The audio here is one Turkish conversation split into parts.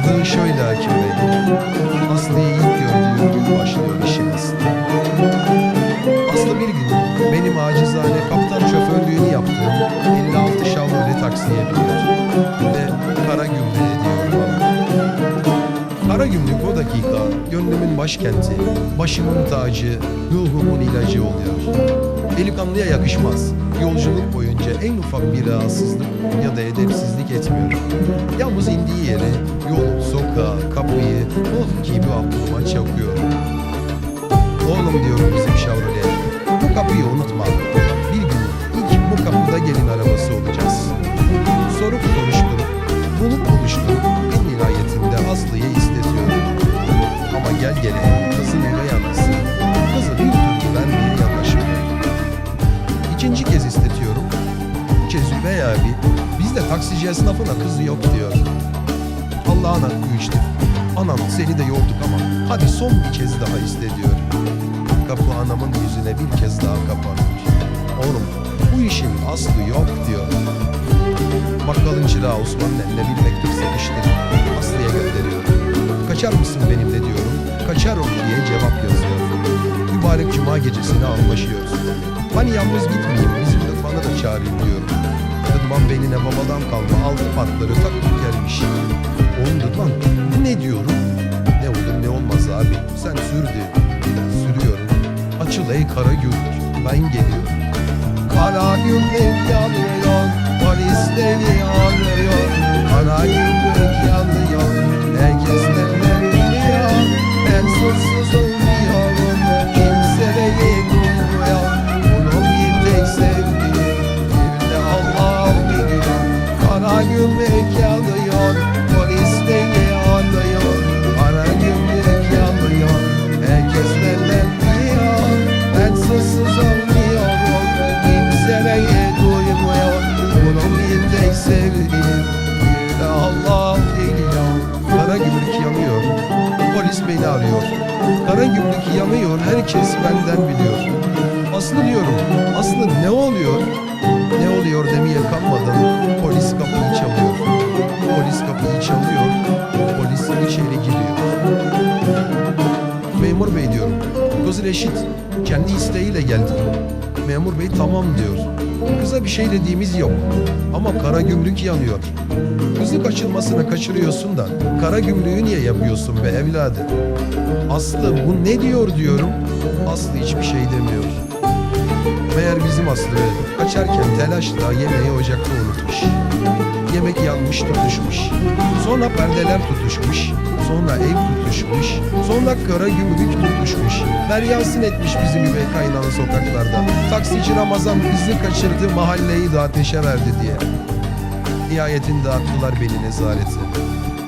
Aslı şöyle Hakim Bey. Aslı'yı ilk gördüğüm gün başlıyor işin aslı. Bir gün benim acizane kaptan şoförlüğünü yaptığım 56 Chevrolet taksiye biniyor. Ve kara gümrüğe ediyor bana. Kara gümrük o dakika gönlümün başkenti, başımın tacı, ruhumun ilacı oluyor. Delikanlıya yakışmaz. Yolculuk boyunca en ufak bir rahatsızlık ya da edepsizlik etmiyor. Yalnız indiği yere, yolu, sokağı, kapıyı oh gibi aklıma çakıyor. Oğlum diyorum bizim Chevrolet, bu kapıyı unutma. Kez üvey abi, bizde taksici esnafına kızı yok diyor. Allah'ın hakkı işte. Anam seni de yorduk ama hadi son bir kez daha iste diyor. Kapı anamın yüzüne bir kez daha kapanmış. Oğlum bu işin aslı yok diyor. Bakkalın çırağı Osman'ın eline bir mektup sıkıştırıp Aslı'ya gönderiyor. Kaçar mısın benimle diyorum. Kaçarım diye cevap yazıyor. Mübarek cuma gecesini anlaşıyoruz. Hani yalnız gitmeyeyim bizim Rıdvan'ı da çağırayım diyorum. Rıdvan beline babadan kalma altı patları takıp gelmiş. Rıdvan bu ne diyorum? Ne olur ne olmaz abi sen sür. Sürüyorum. Açıl ey kara gümrük ben geliyorum. Kara gümrük yanıyor, polisleri arıyor. Kara gümrük beni arıyor. Kara gümrük yanıyor, herkes benden biliyor. Aslı diyorum, Aslı ne oluyor? Ne oluyor demeye kalmadan polis kapıyı çalıyor. Polis kapıyı çalıyor, polis içeri giriyor. Memur bey diyorum. Kız Reşit kendi isteğiyle geldi. Memur bey tamam diyor. Kıza bir şey dediğimiz yok. Ama kara gümrük yanıyor. Kızı kaçırmasına kaçırıyorsun da kara gümrüğü niye yapıyorsun be evladı? Aslı bu ne diyor diyorum. Aslı hiçbir şey demiyor. Meğer bizim Aslı kaçarken telaşla yemeği ocakta unutmuş. Yemek yanmış tutuşmuş. Sonra perdeler tutuşmuş. Sonra ev tutuşmuş. Sonra kara gümrük tutuşmuş. Meryansın etmiş bizim üvey kaynağı sokaklarda. Taksici Ramazan kızı kaçırdı mahalleyi de ateşe verdi diye. Nihayetinde attılar beni nezarete.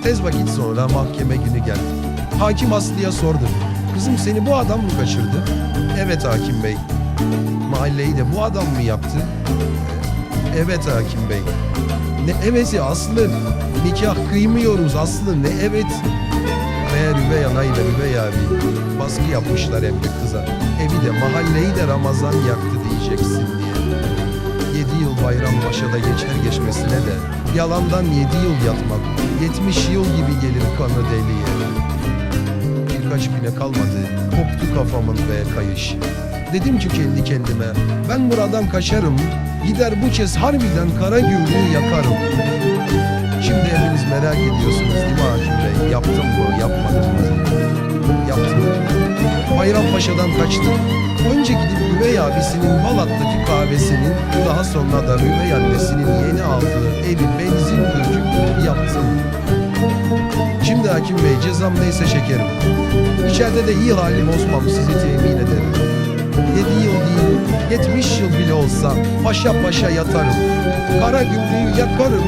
Tez vakit sonra mahkeme günü geldi. Hakim Aslı'ya sordu. Kızım seni bu adam mı kaçırdı? Evet hakim bey. Mahalleyi de bu adam mı yaptı? Evet hakim bey. Ne eveti Aslı? Nikah kıymıyoruz Aslı ne evet? Meğer üvey anayla üvey abi baskı yapmışlar evde kıza. Evi de mahalleyi de Ramazan yaktı diyeceksin diye. Yedi yıl Bayrampaşa'da geçer geçmesine de yalandan yedi yıl yatmak, yetmiş yıl gibi gelir kanı deliye. Birkaç güne kalmadı, koptu kafamın ve kayış. Dedim ki kendi kendime, ben buradan kaçarım, gider bu kez harbiden kara gümrüğü yakarım. Şimdi hepiniz merak ediyorsunuz değil mi Hakim Bey? Yaptım mı, yapmadım mı? Yaptım. Bayrampaşa'dan kaçtım. Önce gidip üvey abisinin Balat'taki kahvesinin, daha sonra da üvey annesinin yeni aldığı evi benzin döküp yaptım. Şimdi Hakim Bey cezam neyse şekerim. İçeride de iyi halim bozmam sizi temin ederim. Yedi yıl değil, yetmiş yıl bile olsa paşa paşa yatarım. Kara gümrüğü yakarım,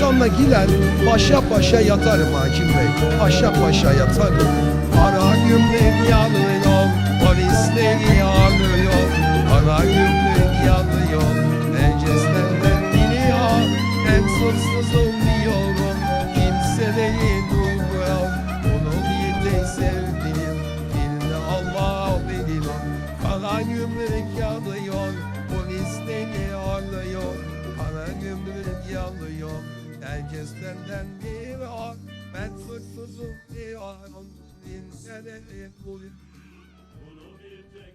sonra gider paşa paşa yatarım Hakim Bey. Paşa paşa yatarım. Kara gümrük yanıyor, polisleri yanıyor. Kara gümrük yanıyor, Kara gümrük yanıyor, polisleri yanıyor. Kara gümrük yanıyor, herkes benden biliyor. var Ben suçsuzum diyor Onun sene bu Bunu bir tek